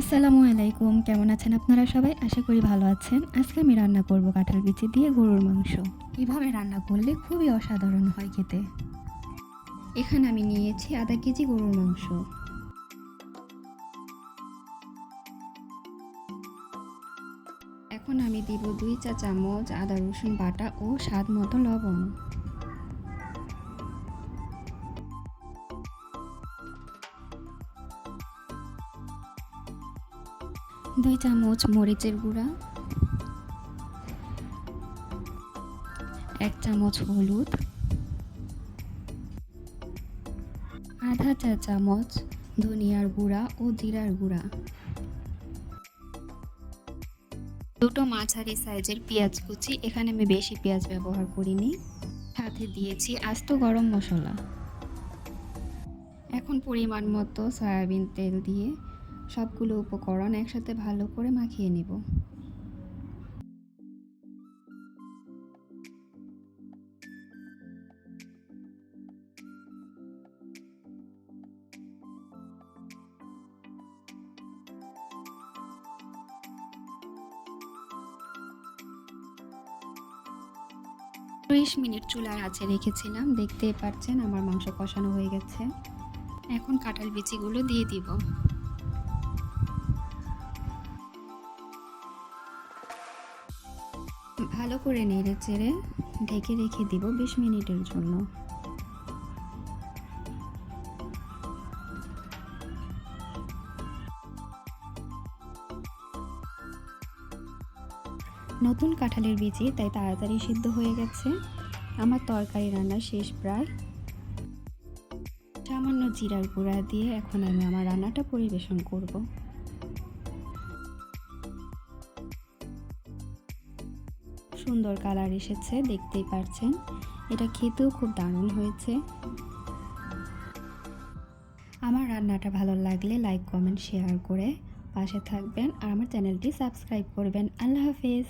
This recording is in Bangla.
আসসালামু আলাইকুম। কেমন আছেন আপনারা সবাই? আশা করি ভালো আছেন। আজকে আমি রান্না করব কাঁঠাল বিচি দিয়ে গরুর মাংস। এভাবে রান্না করলে খুবই অসাধারণ হয় খেতে? এখানে আমি নিয়েছি আধা কেজি গরুর মাংস। এখন আমি দিব দুই চা চামচ আদা রসুন বাটা ও স্বাদ মতো লবণ। দুই চামচ মরিচের গুঁড়া, এক চামচ হলুদ, আধা চা চামচ ধনিয়ার গুঁড়া ও জিরার গুঁড়া। দুটো মাঝারি সাইজের পেঁয়াজ কুচি, এখানে আমি বেশি পেঁয়াজ ব্যবহার করিনি। সাথে দিয়েছি আস্ত গরম মশলা। এখন পরিমাণ মতো সয়াবিন তেল দিয়ে সবগুলো উপকরণ একসাথে ভালো করে মাখিয়ে নেব। ত্রিশ মিনিট চুলার আছে রেখেছিলাম। দেখতেই পাচ্ছেন আমার মাংস কষানো হয়ে গেছে। এখন কাঁঠাল বিচিগুলো দিয়ে দিব। ভালো করে নেড়ে চেড়ে ঢেকে রেখে দিব বিশ মিনিটের জন্য। নতুন কাঁঠালের বিচি তাই তাড়াতাড়ি সিদ্ধ হয়ে গেছে। আমার তরকারি রান্না শেষ প্রায়। সামান্য জিরার গুঁড়া দিয়ে এখন আমি আমার রান্নাটা পরিবেশন করব। সুন্দর কালার এসেছে, দেখতেই পারছেন। এটা খেতেও খুব দারুণ হয়েছে। আমার রান্নাটা ভালো লাগলে লাইক কমেন্ট শেয়ার করে পাশে থাকবেন আর আমার চ্যানেলটি সাবস্ক্রাইব করবেন। আল্লাহ হাফিজ।